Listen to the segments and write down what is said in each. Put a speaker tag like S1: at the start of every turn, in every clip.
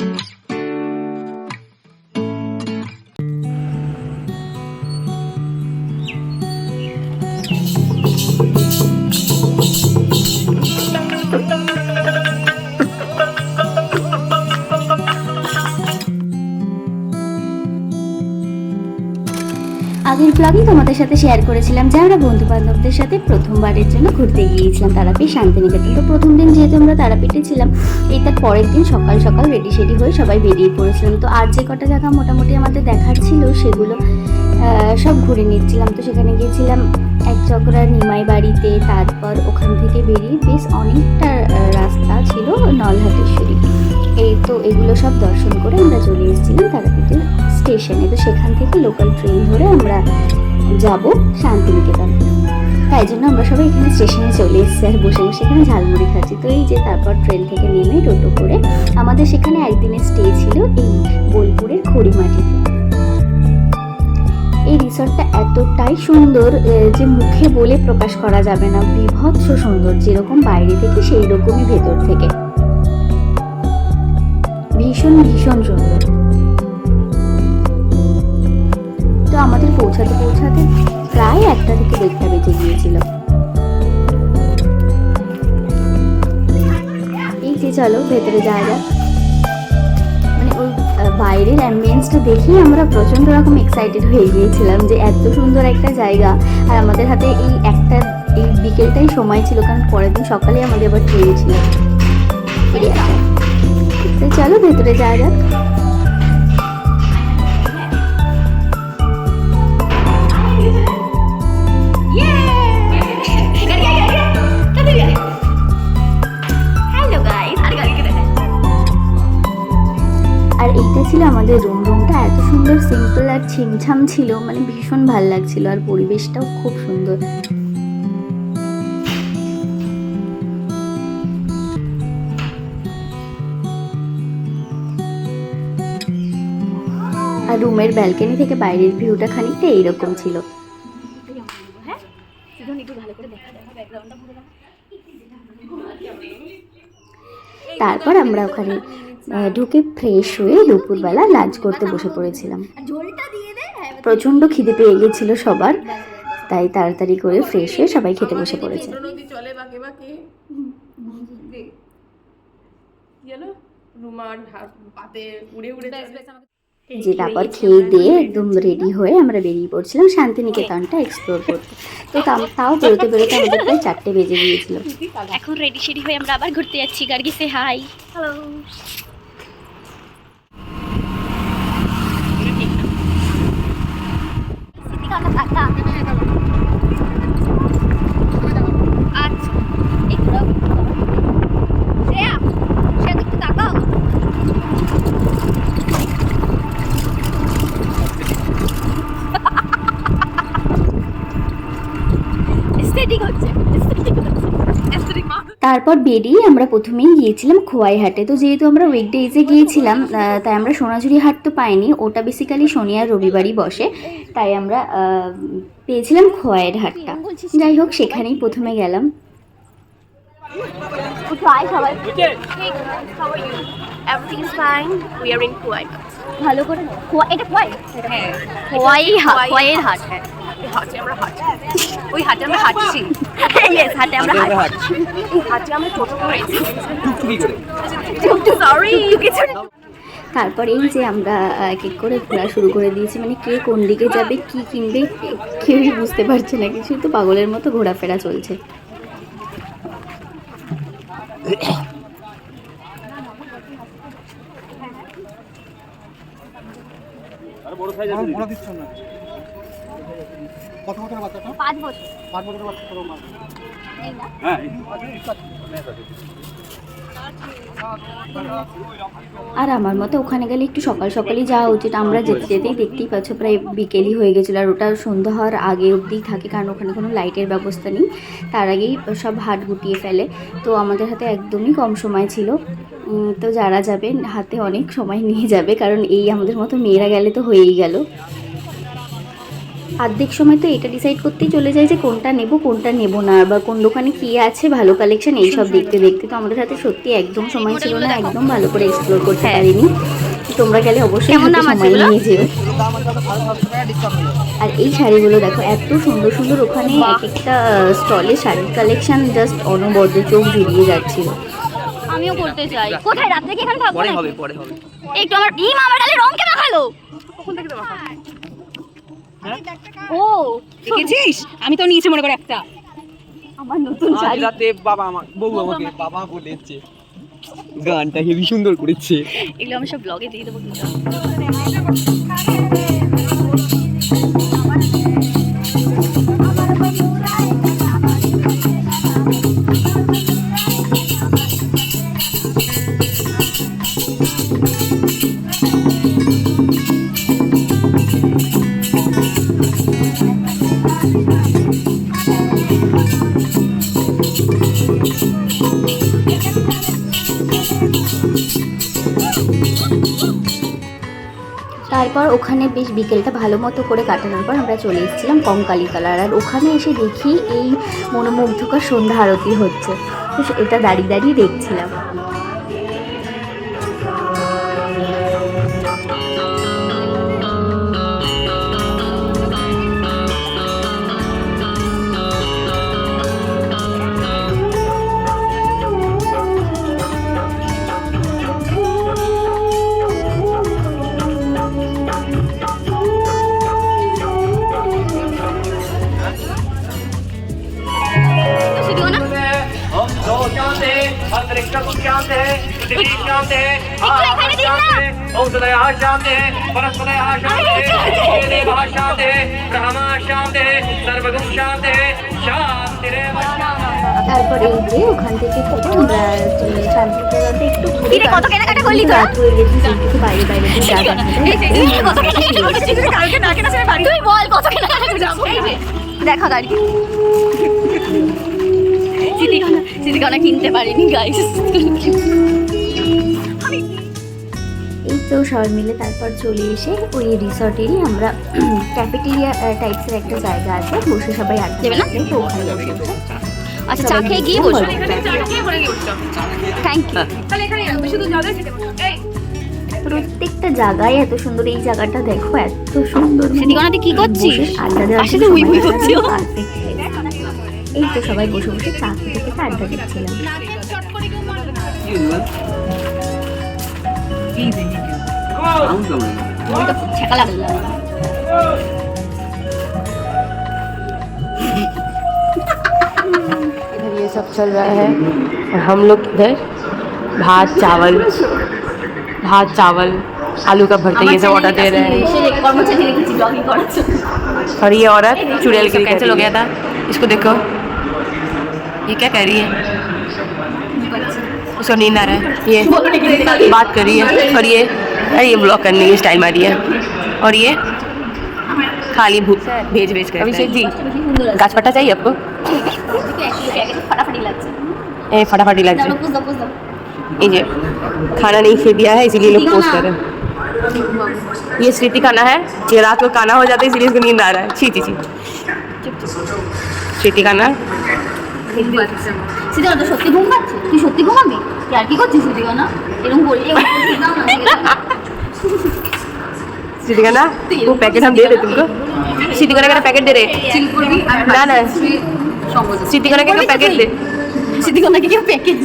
S1: Mm-hmm. ব্লগে তোমাদের সাথে শেয়ার করেছিলাম যে আমরা বন্ধু বান্ধবদের সাথে প্রথমবারের জন্য ঘুরতে গিয়েছিলাম তারাপীঠ শান্তিনিকেতন। তো প্রথম দিন যেহেতু আমরা তারাপীঠে ছিলাম, এই তার পরের দিন সকাল সকাল রেডি সেডি হয়ে সবাই বেরিয়ে পড়েছিলাম। তো আর যে কটা জায়গা মোটামুটি আমাদের দেখার ছিল সেগুলো সব ঘুরে নিচ্ছিলাম। তো সেখানে গিয়েছিলাম এক চক্রা নিমাই বাড়িতে, তারপর ওখান থেকে বেরিয়ে বেশ অনেকটা রাস্তা ছিল নলহাটেশ্বরী। তো এগুলো সব দর্শন করে আমরা চলে এসেছিলাম তারাপীঠের স্টেশনে। তো সেখান থেকে লোকাল ট্রেন ধরে আমরা যাব শান্তিনিকেতন। তাই জন্য আমরা সবাই এখানে স্টেশনে চলে এসেছি আর বসে বসে এখানে ঝালমুড়ি খাচ্ছি। তো এই যে তারপর ট্রেন থেকে নেমে টোটো করে আমাদের সেখানে একদিনের স্টে ছিল এই বোলপুরের খড়িমাটিতে। এই রিসর্টটা এতটাই সুন্দর যে মুখে বলে প্রকাশ করা যাবে না। বিভৎস সুন্দর যেরকম বাইরে থেকে সেই রকমই ভেতর থেকে। ভীষণ ভীষণ সুন্দর। তো আমাদের পৌঁছাতে পৌঁছাতে প্রায় একটা থেকে দেড়টা বেজে গিয়েছিল। এই যে চলো, ভেতরে যাওয়া যাক। মানে ওই বাইরের অ্যাম্বিয়েন্সটা দেখেই আমরা প্রচণ্ড রকম এক্সাইটেড হয়ে গিয়েছিলাম যে এত সুন্দর একটা জায়গা। আর আমাদের হাতে এই একটা, এই বিকেলটাই সময় ছিল, কারণ পরের দিন সকালে আমাদের আবার ট্রেন ছিল। তো চলো ভেতরে যাওয়া যাক। আর ছিল আমাদের রুম রুমটা এত সুন্দর সিম্পল আর ছিমছাম ছিল মানে ভীষণ ভালো লাগছিল, আর পরিবেশটাও খুব সুন্দর। আর রুমের ব্যালকনি থেকে বাইরের ভিউটা খানিকটা এইরকম ছিল। তারপর আমরা ওখানে ঢুকে ফ্রেশ হয়ে দুপুরবেলা লাঞ্চ করতে বসে পড়েছিলাম। প্রচণ্ড খিদে পেয়ে গেছিল সবার, তাই তাড়াতাড়ি করে ফ্রেশ হয়ে সবাই খেতে বসে পড়েছে।
S2: রুমার পাতে উড়ে উড়ে।
S1: যে তারপর খেয়ে দিয়ে একদম রেডি হয়ে আমরা বেরিয়ে পড়ছিলাম শান্তিনিকেতনটা এক্সপ্লোর করতে। তো তাও- বেরোতে বেরোতে আমাদের প্রায় চারটে বেজে গিয়েছিল।
S3: এখন রেডি সেডি হয়ে আমরা আবার ঘুরতে যাচ্ছি। গার্গি সে হাই হ্যালো আচ্ছা এই ঘোরাও শ্রেয়া শ্রেয়া একটু তাকাও এস্থেটিক হচ্ছে এস্থেটিক হচ্ছে এস্থেটিক মা
S1: তারপর বেরিয়ে আমরা প্রথমেই গিয়েছিলাম খোয়াই হাটে তো যেহেতু আমরা উইকডেজে গিয়েছিলাম তাই আমরা সোনাঝুরি হাট তো পাইনি। ওটা বেসিক্যালি শনি আর রবিবারই বসে। তাই আমরা পেয়েছিলাম খোয়াইয়ের হাটটা। যাই হোক সেখানেই প্রথমে গেলাম.
S3: ভালো করে খোয়া এটা খোয়াই?
S2: হ্যাঁ
S3: খোয়াই হাট খোয়াইয়ের হাট
S2: হ্যাঁ। হাটে আমরা হাঁটছি। ওই হাটে আমরা হাঁটছি।
S3: ইয়েস হাটে আমরা হাঁটছি।
S2: এই হাটে আমরা ছোট করে
S3: সরি কিছু
S1: তারপর এই যে আমরা এক এক করে ঘোরা শুরু করে দিয়েছি মানে কে কোন দিকে যাবে কি কিনবে কেউই বুঝতে পারছে না কিছু তো পাগলের মতো ঘোরাফেরা চলছে।
S4: ওরা দিচ্ছ না। কত বছরের বাচ্চাটা
S3: পাঁচ বছর।
S4: পাঁচ বছরের মাস
S1: আর আমার মতে ওখানে গেলে একটু সকাল সকালই যাওয়া উচিত। আমরা যেতে যেতেই দেখতেই পাচ্ছ প্রায় বিকেলই হয়ে গেছিল আর ওটা সন্ধ্যা হওয়ার আগে অবধিই থাকে কারণ ওখানে কোনো লাইটের ব্যবস্থা নেই। তার আগেই সব হাট গুটিয়ে ফেলে। তো আমাদের হাতে একদমই কম সময় ছিল। তো যারা যাবেন হাতে অনেক সময় নিয়ে যাবে কারণ এই আমাদের মতো মেয়েরা গেলে তো হয়েই গেল। অর্ধেক সময় তো এটা ডিসাইড করতেই চলে যায় যে কোনটা নেব কোনটা নেব না। বা কোন দোকানে কি আছে ভালো কালেকশন এইসব দেখতে দেখতে তো আমাদের সাথে সত্যি একদম সময় ছিল না একদম ভালো করে এক্সপ্লোর করতে পারিনি। তোমরা গেলে অবশ্যই সময় নিয়ে যেও।
S4: হয়ে
S1: আর এই শাড়িগুলো দেখো এত সুন্দর সুন্দর ওখানে এক একটা স্টলে শাড়ির কালেকশন জাস্ট অনবদ্য চোখ জুড়িয়ে যাচ্ছিল।
S3: আমিও করতে চাই। কোথায়? রাত থেকে এখানে থাকব
S4: পরে হবে পরে হবে।
S3: একটু আমার ইম আমার গালে রং কে মাখালো? ও
S5: দেখেছিস? আমি তো নিয়েছি মনে করে একটা।
S3: আমার নতুন শাড়ি।
S4: রাতে বাবা আমার বউ আমাকে বাবা বলেছে গানটা হেবি সুন্দর করেছে।
S3: এগুলো আমি সব ব্লগে দিয়ে দেবো
S1: তারপর ওখানে বেশ বিকেলটা ভালো মতো করে কাটানোর পর আমরা চলে এসেছিলাম কঙ্কালি কালার আর ওখানে এসে দেখি এই মনোমুগ্ধকর সন্ধ্যা আরতি হচ্ছে। এটা দাঁড়িয়ে দাঁড়িয়ে দেখছিলাম।
S6: अंतरिक्ष शांते पृथ्वी शांते
S3: एखाने दिन ना.
S6: औषधय शांते वनस्पतय शांते ये देवः शांते ब्रह्मा शांते सर्वगुण शांते शांतिरेव
S1: তারপর এই যে ওখান থেকে ফটো আমরা চলে শান্তিপুরাতে একটু ঘুরে
S3: কিরে, কত কেনাকাটা করলি তোরা?
S1: রাত হয়ে গেছে একটু বাইরে বাইরে দিয়ে যা দেখাতে
S3: এই যে, কত কেনাকাটা করেছিস? কালকে না কেনা ছেড়ে বাড়ি- তুই বল কত কেনাকাটা করেছিস? এই যে, দেখা গাড়ি সিটিখানা সিটিখানা কিনতে পারিনি গাইস
S1: এই তো সবাই মিলে তারপর চলে এসে ওই রিসর্টেরই আমরা ক্যাফেটেরিয়া টাইপসের একটা জায়গা আছে বসে সবাই আড্ডা
S3: দেবে না?
S1: তো ওখানে বসে বসে
S3: আচ্ছা চা খেয়ে গিয়ে বসবো থ্যাংক ইউ
S1: প্রত্যেকটা জায়গায় এত সুন্দর এই জায়গাটা দেখো এত সুন্দর মানে
S3: কি করছিস?
S1: বসে আড্ডা দেওয়ার
S3: পাশে উই উই করছে ও।
S1: perfect। এই তো সবাই বসে বসে চা খেতে খেতে আড্ডা দিচ্ছিলাম
S3: ছেঁকা লাগলো
S7: इधर ये सब चल रहा है और हम लोग इधर भात चावल भात चावल आलू का भरता ये सब ऑर्डर दे रहे हैं
S3: এসে কর্মচারী রেখেছি ব্লগিং করার জন্য
S7: और ये औरत चुड़ैल के कैंसिल हो गया था इसको देखो ये क्या कह रही है? उसको नींद आ रहा है। ये बात कर रही है। और ये अरे ये ब्लॉक करने की टाइम आ रही है। और ये खाली भूख भेज भेज कर अभिषेक जी गाछपट्टा चाहिए आपको? फटाफट इलाज
S3: लग
S7: जाए ये खाना नहीं खा दिया है इसीलिए लोग पोस्ट कर रहे हैं। ये स्वीति खाना है ये रात को खाना हो जाता है इसीलिए इसको नींद आ रहा है। छी छी छी। स्वीटी खाना।
S3: সিদ্ধান্ত তো সত্যি ঘুম পাচ্ছে তুই সত্যি ঘুমাবি তুই আর কি করছিস সিদ্ধান্ত এরকম বললে দাও না
S7: स्मृति खाना वो पैकेट हम दे रहे तुमको स्मृति खाना का पैकेट दे रहे
S3: চিল করবি আর
S7: না না
S3: সঙ্গ
S7: स्मृति खाना का पैकेट दे
S3: সিদ্ধান্তকে কেউ প্যাকেট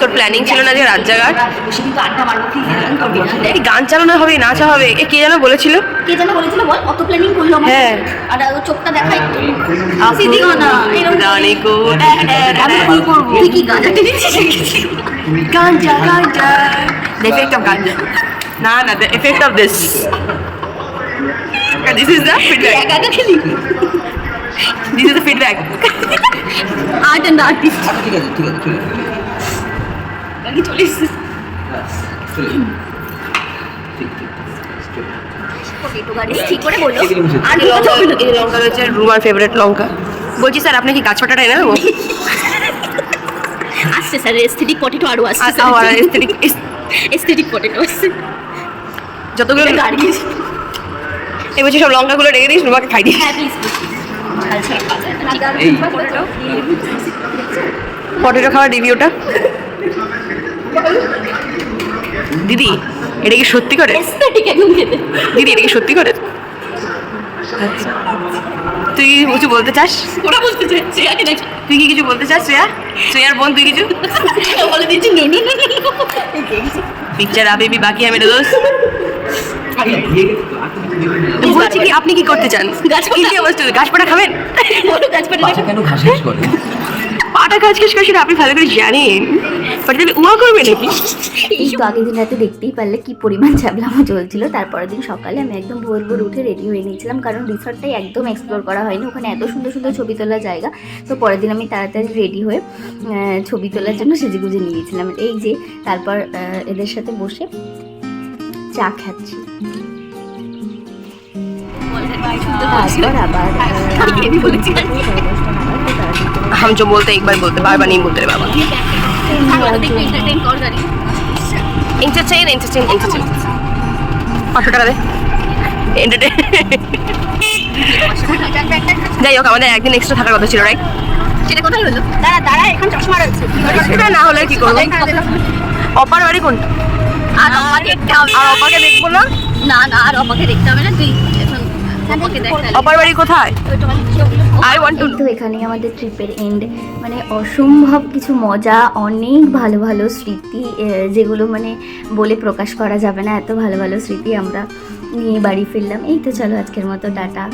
S7: তোর প্ল্যানিং ছিল না যে রাত জাগার
S3: দেখ
S7: এই গান চালানো হবে নাচা হবে এ কে যেন বলেছিল?
S3: কে যেন বলেছিল বল কত প্ল্যানিং করল
S7: হ্যাঁ।
S3: আর চোখটা দেখাই সিদ্দিকও না
S7: জানে কো
S3: তুই কি টেনেছিস
S7: গাঞ্জা গাঞ্জা। Effect of ganja না না of this this is the feedback
S3: একা একা খেলি?
S7: Is the feedback.
S3: Art and artist
S4: ঠিক আছে ঠিক আছে ঠিক আছে
S3: বাকি চলে এসেছে পটেটো গাড়ি ঠিক আর
S7: এই লঙ্কা এই রয়েছে রুমার ফেভারিট লঙ্কা। বলছি স্যার আপনি কি গাছ পাটাটাই না
S3: আর
S1: আসছে স্যার এস্থেটিক পটেটো আরও আসছে এস্থেটিক পটেটো আসছে।
S7: যতগুলো
S1: গাড়ি।
S7: এবার সব লঙ্কাগুলো রেখে দিস রুমাকে খাই দিস।
S1: হ্যাঁ প্লিজ
S4: এই
S7: পটেটো খাওয়ার রিভিউটা দিদি এটা কি সত্যি করে? দিদি এটা কি সত্যি করে? তুই কি কিছু বলতে চাস?
S1: ওরা বলতে নাকি
S7: তুই কি কিছু বলতে চাস শ্রেয়া? শ্রেয়ার বোন তুই কিছু?
S1: বলে দিচ্ছি নো নো নো
S7: পিকচার আবে বি বাকি আমি দোস্ত বলছি কি আপনি কি করতে চান? গাছপাটা খাবেন?
S4: কেন ঘাস করে?
S7: পাটা কাজ কাজ করে সেটা আপনি ভালো করে জানেন। বাট তাহলে উমা করবে নাকি?
S1: এই তো আগের দিন রাতে দেখতেই পারলে কি পরিমাণ ছ্যাবলামো চলছিল। তারপরের দিন সকালে আমি একদম ভোর ভোর উঠে রেডি হয়ে নিয়েছিলাম কারণ রিসর্টটাই একদম এক্সপ্লোর করা হয়নি। ওখানে এত সুন্দর সুন্দর ছবি তোলার জায়গা। তো পরের দিন আমি তাড়াতাড়ি রেডি হয়ে ছবি তোলার জন্য সেজে সেজেগুজে নিয়েছিলাম এই যে তারপর এদের সাথে বসে চা খাচ্ছি তারপর আবার
S7: हम जो बोलते हैं एक बार बोलते बार बार नहीं बोलते रे बाबा এন্টারটেইন এন্টারটেইন এন্টারটেইন পাঁচশো টাকা দে এন্টারটেইন যাই হোক আমাদের একদিন এক্সট্রা থাকার কথা ছিল রাইট
S1: সেটা কোথায় হলো দাঁড়া দাঁড়া এখন চশমা রয়েছে
S7: সেটা না হলে কি করবো অপার বাড়ি কোনটা
S1: আর আমাকে
S7: আর অপাকে দেখব না?
S1: না না আর আমাকে দেখতে হবে না। তুই এখন আমাকে দেখ তাহলে।
S7: অপার বাড়ি কোথায়? আই ওয়ান্ট টু
S1: তো এখানেই আমাদের ট্রিপের এন্ড মানে অসম্ভব কিছু মজা অনেক ভালো ভালো স্মৃতি যেগুলো মানে বলে প্রকাশ করা যাবে না। এত ভালো ভালো স্মৃতি আমরা নিয়ে বাড়ি ফিরলাম। এই তো চলো আজকের মতো টাটা।